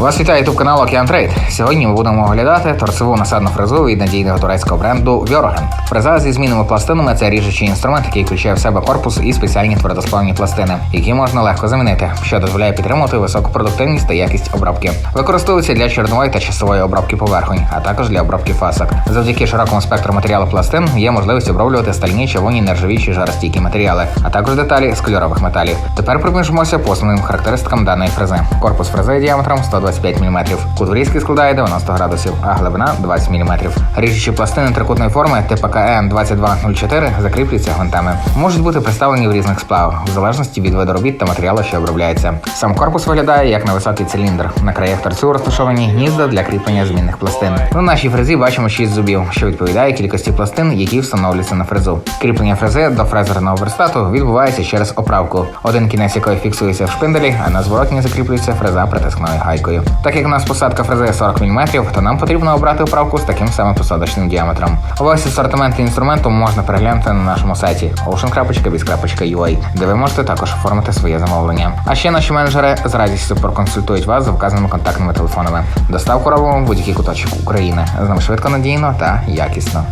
Вас вітає ютуб канал Океан Трейд. Сьогодні ми будемо оглядати торцеву насадну фрезу від надійного турецького бренду Вьороген. Фреза зі змінними пластинами це ріжучий інструмент, який включає в себе корпус і спеціальні твердосплавні пластини, які можна легко замінити, що дозволяє підтримувати високу продуктивність та якість обробки. Використовується для чорнової та часової обробки поверхонь, а також для обробки фасок. Завдяки широкому спектру матеріалу пластин є можливість оброблювати стальні, червоні, нержавічі, жаростійкі матеріали, а також деталі з кольорових металів. Тепер пробіжимося по основним характеристикам даної фрези. Корпус фрези діаметром 125 мм. Кут врізки складає 90 градусів, а глибина 20 мм. Ріжучі пластини трикутної форми ТПКН 2204 закріплюються гвинтами. Можуть бути представлені в різних сплавах, в залежності від виду робіт та матеріалу, що обробляється. Сам корпус виглядає як невисокий циліндр. На краях торцю розташовані гнізда для кріплення змінних пластин. На нашій фрезі бачимо 6 зубів, що відповідає кількості пластин, які встановлюються на фрезу. Кріплення фрези до фрезерного верстату відбувається через оправку, один кінець якої фіксується в шпинделі, а на зворотні закріплюється фреза притискною гайкою. Так як у нас посадка фрези 40 мм, то нам потрібно обрати оправку з таким самим посадочним діаметром. Весь асортимент інструменту можна переглянути на нашому сайті ocean.biz.ua, де ви можете також оформити своє замовлення. А ще наші менеджери з радістю проконсультують вас за вказаними контактними телефонами. Доставку робимо в будь-який куточок України. З нами швидко, надійно та якісно.